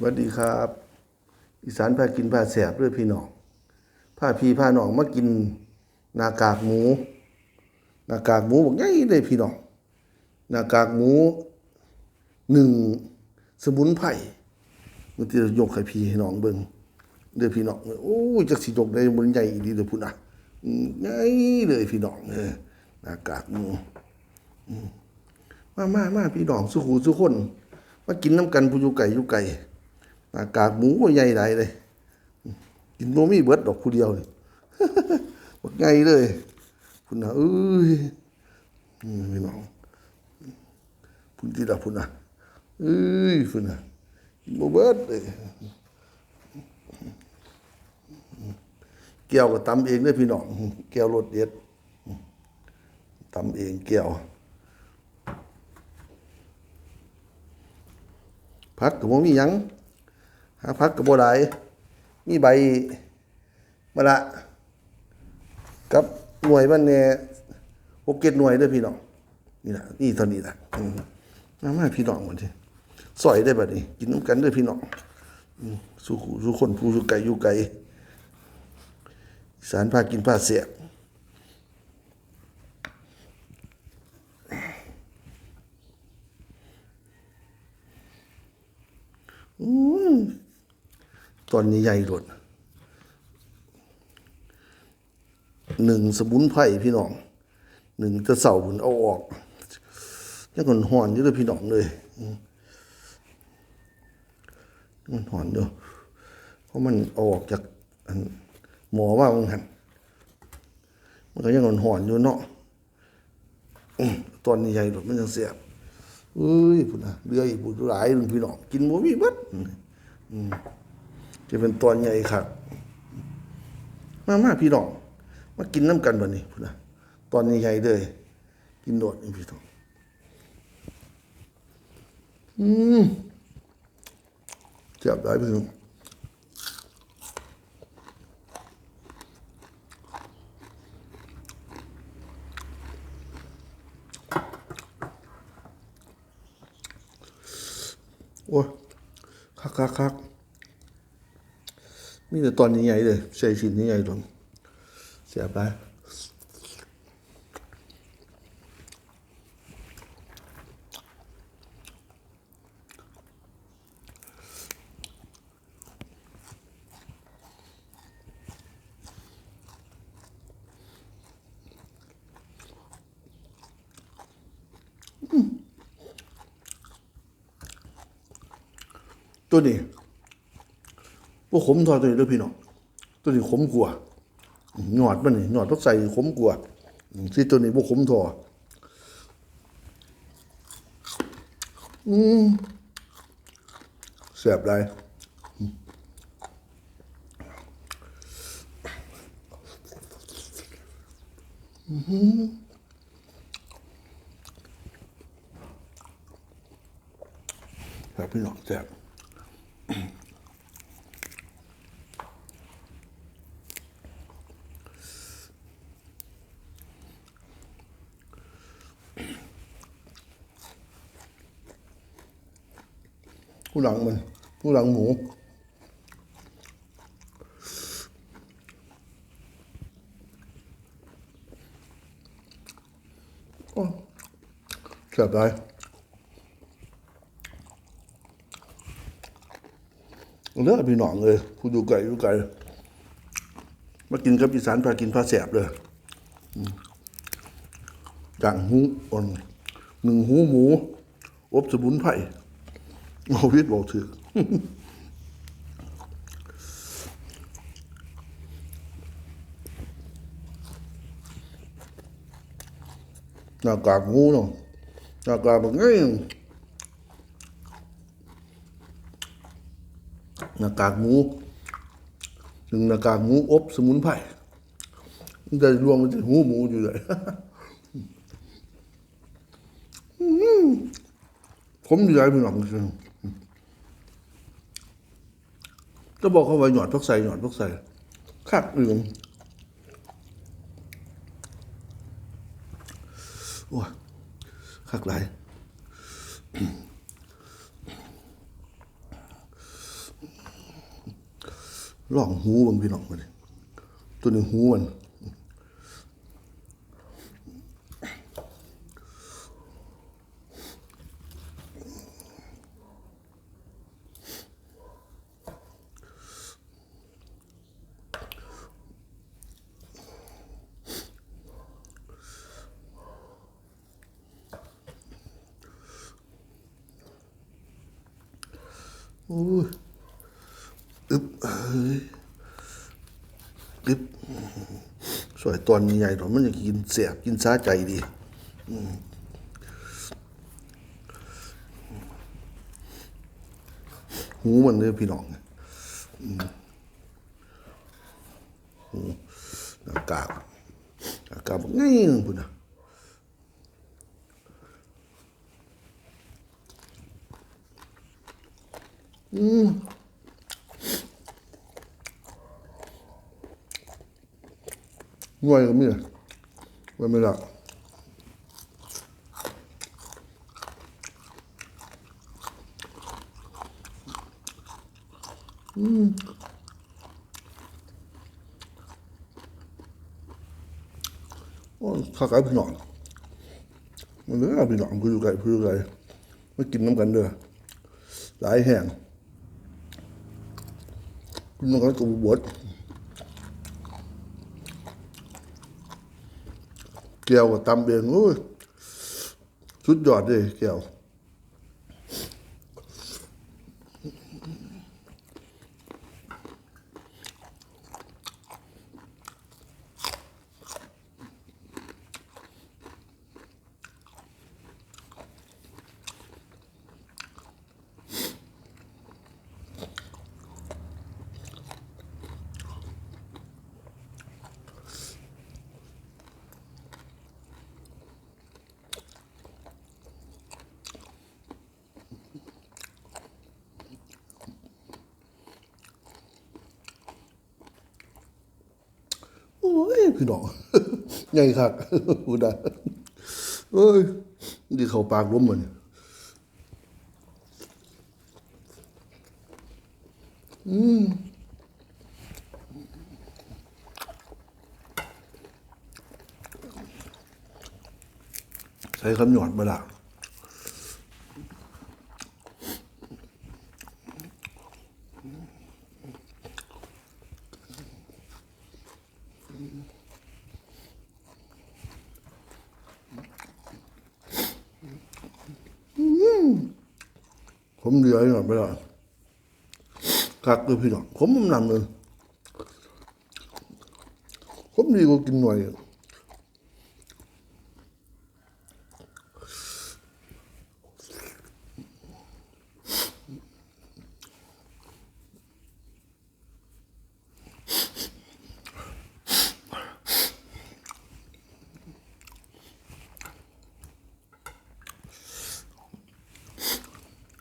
สวัสดีครับ อีสานพากินพาแสบเด้วยพี่น้องพาพี่พาน้องมากินหนากากหมูหนากากหมูบอกง่ายเลยพี่น้องหนากากหมูหนึ่งสมุนไพรมันจะยกให้พี่ให้น้องเบิ่งเด้อพี่น้องโอ้ยจักสิยกได้บนใหญ่ดีเด้อพุ่นน่ะง่ายเลยพี่น้องเออหนากากหมูมมามามาพี่น้องสุขูสุคนมากินน้ำกันผู้อยู่ไก่อยู่ไก่ หน้ากากหมูก็ใหญ่หลยเลยกินโนมี่เบิร์ดดอกผู้เดียวนี่บักไงเลยพุ่นะเอ้ยพี่น้องพุ่นที่ละพุ่นนะเอ้ยพุ่นนะกินบ่เบิร์ดเลยแก้วก็ตำเองเด้อพี่น้องแก้วรสเด็ดตำเองแก้วพักกับบ่มียัง หาพักกับโบ่ได้มีใบมะละกับหน่วยมันแหน่ยหกเจ็ดหน่วยด้อพี่น้องนี่ล่ะนี่เท่านี้ล่ะอืมมามาพี่น้องหมดทีสอยได้บัดนี้ กินน้ำกันด้อพี่น้องสู้ขู่สู้คนผู้สู้ไก่อยู่ไก่สารพากินพาเสียบ ตอนนี้ใหญ่หลดหนึ่งสมุนไพรพี่น้องหนึ่งจะเสาบุนเอาออกยังคนหอนอยู่เลยพี่น้องเลยมันหอนอยู่เพราะมันเอาออกจากหมอว่ามันหันมันก็ยังหอนหอนอยู่เนาะตอนนี้ใหญ่หลดมันยังเสียบเอ้ยพุ่นนะเรืออีกบุญหลายพี่น้องกินหมูมีบัดอืม จะเป็นตอนใหญ่ครับมามาพี่น้อง มากินน้ำกันบันนี้พุ่นนะตอนใหญ่ๆเลย กินโดดนี่พี่น้อง อืมเจ็บได้พี่น้องโอ้ยคักคักคัก มีแต่ตอนใหญ่ๆเลยใส่ชิ้นใหญ่ๆตรงเสียบไปตัวนี้ พวกขมทอดตัวนี้ด้วยพี่น้องตัวนี้ขมกว่าหยอดมันนี่หยอดต้องใส่ขมกว่าอืมที่ตัวนี้พวกขมทออืมแสบได้อืมอื้อหือแสบพี่น้องแสบ ผู้หลังมัน ผู้หลังหมู โอ้แซ่บได้เลือพี่น้องเลย ผู้ดูไก่ดูไก่มากินกับอีสานพากินพาแสบเลยอืมอย่างหูอ่อนหนึ่งหูหมู อบสมุนไพร โอวิทย์บอกถือหน้ากากหมูเนาะหน้ากากแบบนี้หน้ากากหมูหนึ่งหน้ากากหมูอบสมุนไพรมันจะรวมมันจะหูหมูอยู่เลยผมดีใจพี่น้องจริง ก็บอกเขาไว้หยอดพักใส่หยอดพักใส่คักอึงว้าคักหลายล่องหูบางพี่น้องมาดิตัวนี้หูมัน อ้ยอึบเอ้ยอึบสวยตอนใหญ่ๆหรอมันจะกินเสียบกินซาใจดีหูมันเลยพี่น้องอืมหูอากาศอากาศบอกง่ายนึงพุ่นนะ อืมง่วยก็มีเลยไว้ไม่ละอืมโอ้ข้าไก่พี่น้องมันเหลือพี่น้องผู้อยู่ไก่ผู้อยู่ไก่มากินน้ำกันเด้อหลายแห่ง กินน้ำกันกับบวชแก้ ยสุดยอดเลยแก้วโอ้ยพี่น้องใหญ่คักพูดได้เอ้ยดีเขาปากล้มมันอืมใช้คำหยอดมาละผมเดือยหยอดไปละคัก เลยพี่น้องผมมันนำเลยผมดีกว่ากินหน่อย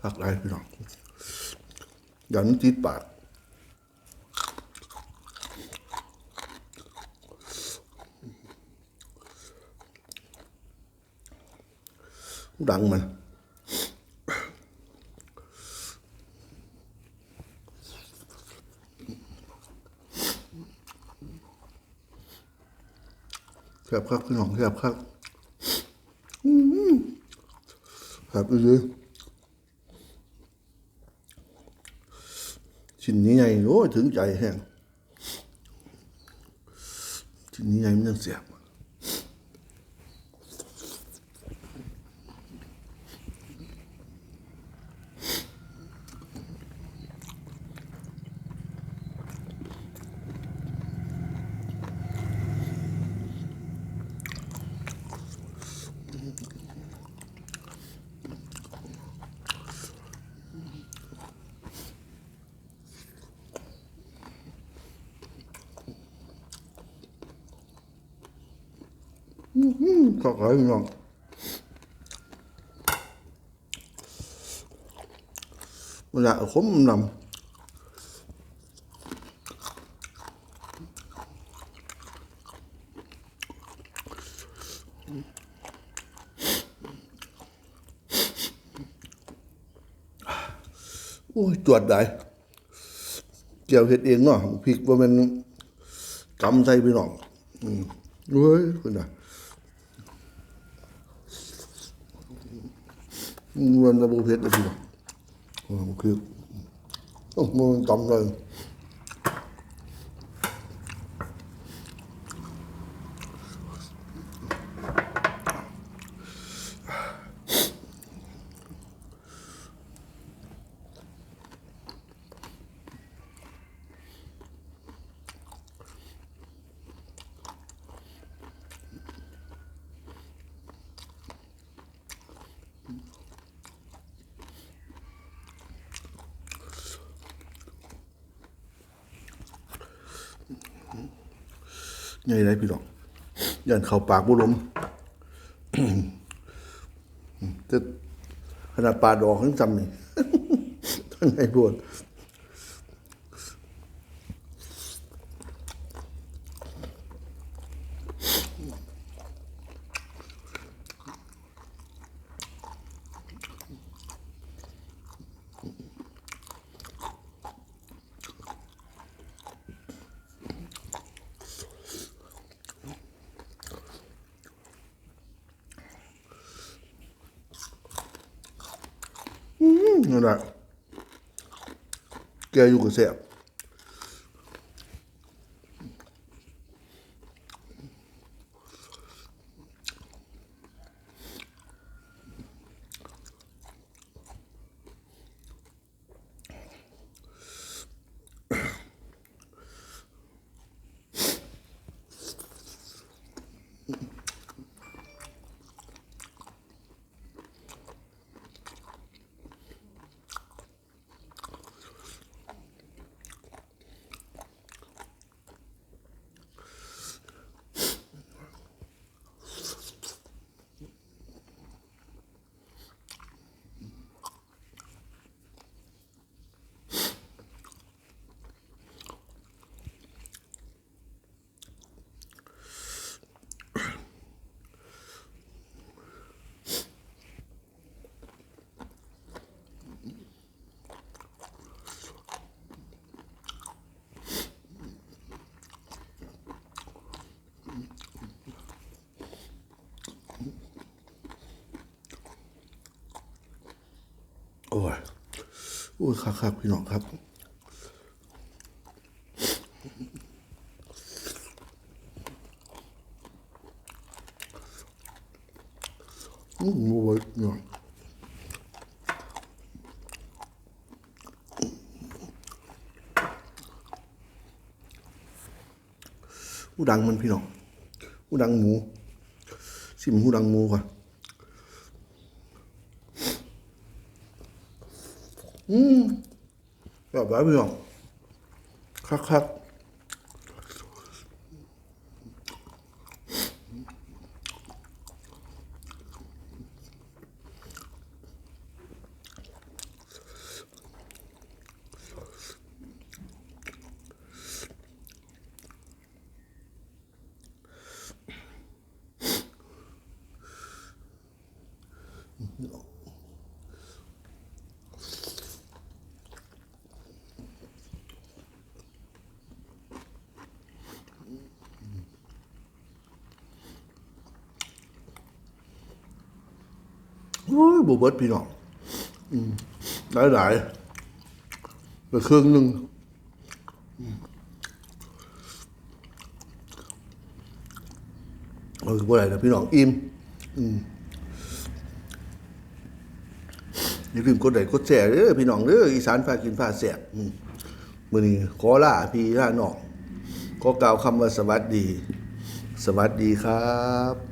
คักไรพี่น้อง อย่มันติดปากดังมันแคบครับพี่น้องแคบครับอืมแคบไปเลย ชิ้นนี้ใหญ่โอ้ยถึงใจแห้งชิ้นนี้ใหญ่มันยังเสียบ ก็ขายพี่น้องเวลาเอาขมนำโอ้ยตรวจได้เกี่ยวเฮ็ดเองเนาะพริกว่ามันกำใส่พี่น้องอืมเว้ยคุณน่ะ มันตะบูเพชรเลยพี่น้องคือโอ้มันกำเลย ไงไรพี่น้องยันเข่าปากบุลมจะขนาดปลาดอกทั้งจำนี่ทั้งไงพวด นั่นแหละ อ้ยครับครับพี่น้องครับอืมโอ้ยพี่องหูดังมันพี่น้องหูดังหมูชิมหูดังหมูก่อน แบบแบบพี่น้องคักคักโอ้ย บเบิดพี่น้องหลายหลายไปเครื่องหนึ่งอืมเออบ่ได้นะพี่น้องอิ่มอย่าลืมกดไลค์กดแชร์เด้อพี่น้องเด้ออีสานพากินพาแซ่บมมื้อนี้ขอลาพี่ลาน้องขอกล่าวคำว่าสวัสดี สวัสดีครับ